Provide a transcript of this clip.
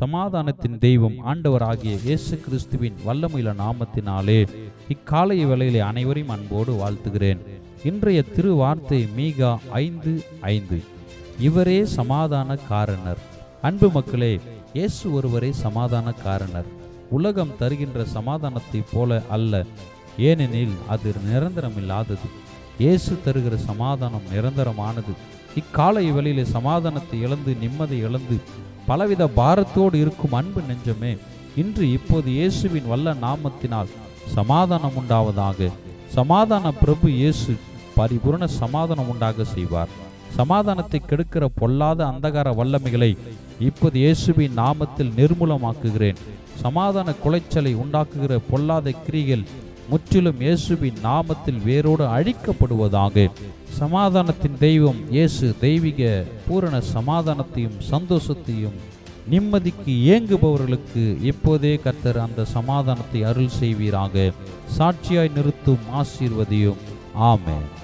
சமாதானத்தின் தெய்வம் ஆண்டவராகிய இயேசு கிறிஸ்துவின் வல்லமையில நாமத்தினாலே இக்காலை வேளையிலே அனைவரையும் அன்போடு வாழ்த்துகிறேன். இன்றைய திரு வார்த்தை மீகா ஐந்து ஐந்து. இவரே சமாதான காரணர் அன்பு மக்களே இயேசு ஒருவரே சமாதான காரணர் உலகம் தருகின்ற சமாதானத்தைப் போல அல்ல ஏனெனில் அது நிரந்தரமில்லாதது. இயேசு தருகிற சமாதானம் நிரந்தரமானது. இக்காலை இவளிலே சமாதானத்தை இழந்து நிம்மதி இழந்து பலவித பாரத்தோடு இருக்கும் அன்பு நெஞ்சமே இன்று இப்போது இயேசுவின் வல்ல நாமத்தினால் சமாதானம் உண்டாவதாக. சமாதான பிரபு இயேசு பரிபூரண சமாதானம் உண்டாக செய்வார். சமாதானத்தை கெடுக்கிற பொல்லாத அந்தகார வல்லமைகளை இப்போது இயேசுவின் நாமத்தில் நிர்மூலமாக்குகிறேன். சமாதான குலைச்சலை உண்டாக்குகிற பொல்லாத கிரிகள் முற்றிலும் இயேசுவின் நாமத்தில் வேரோடு அழிக்கப்படுவதாக. சமாதானத்தின் தெய்வம் இயேசு தெய்வீக பூரண சமாதானத்தையும் சந்தோஷத்தையும் நிம்மதிக்கு ஏங்குபவர்களுக்கு இப்போதே கர்த்தர் அந்த சமாதானத்தை அருள் செய்வீராக. சாட்சியாய் நிறுத்தும் ஆசீர்வதியும். ஆமென்.